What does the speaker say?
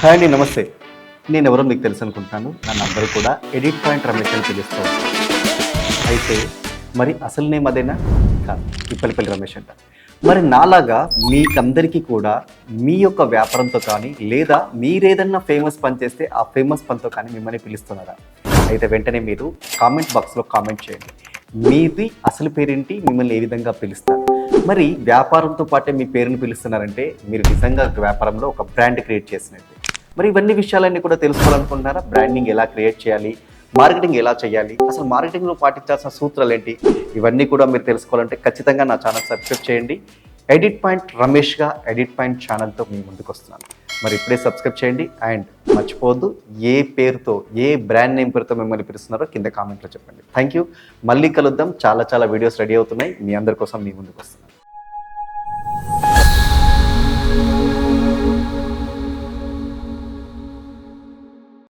Hi అండి నమస్తే. నేను ఎవరో మీకు తెలుసు అనుకుంటున్నాను నా నంబర్ కూడా ఎడిట్ పాయింట్ రమేష్ అని పిలుస్తూ అయితే మరి అసలు నేమ్ అదేనా? కాదు ఇప్పలిపల్లి రమేష్ అంట. మరి నాలాగా మీకందరికీ కూడా మీ యొక్క వ్యాపారంతో కానీ లేదా మీరేదన్నా ఫేమస్ పని చేస్తే ఆ ఫేమస్ పనితో కానీ మిమ్మల్ని పిలుస్తున్నారా? అయితే వెంటనే మీరు కామెంట్ బాక్స్లో కామెంట్ చేయండి. మీది అసలు పేరేంటి? మిమ్మల్ని ఏ విధంగా పిలుస్తారు? మరి వ్యాపారంతో పాటే మీ పేరుని పిలుస్తున్నారంటే మీరు నిజంగా వ్యాపారంలో ఒక బ్రాండ్ క్రియేట్ చేసినట్టు. మరి ఇవన్నీ విషయాలన్నీ కూడా తెలుసుకోవాలనుకుంటున్నారా? బ్రాండింగ్ ఎలా క్రియేట్ చేయాలి? మార్కెటింగ్ ఎలా చేయాలి? అసలు మార్కెటింగ్లో పాటించాల్సిన సూత్రాలు ఏంటి? ఇవన్నీ కూడా మీరు తెలుసుకోవాలంటే ఖచ్చితంగా నా ఛానల్ సబ్స్క్రైబ్ చేయండి. ఎడిట్ పాయింట్ రమేష్గా ఎడిట్ పాయింట్ ఛానల్తో మీ ముందుకు వస్తున్నాను. మరి ఇప్పుడే సబ్స్క్రైబ్ చేయండి అండ్ మర్చిపోవద్దు ఏ పేరుతో ఏ బ్రాండ్ నేమ్ పేరుతో మిమ్మల్ని పిలుస్తున్నారో కింద కామెంట్లో చెప్పండి. థ్యాంక్ యూ మళ్ళీ కలుద్దాం. చాలా చాలా వీడియోస్ రెడీ అవుతున్నాయి. మీ అందరి కోసం మీ ముందుకు వస్తున్నాను.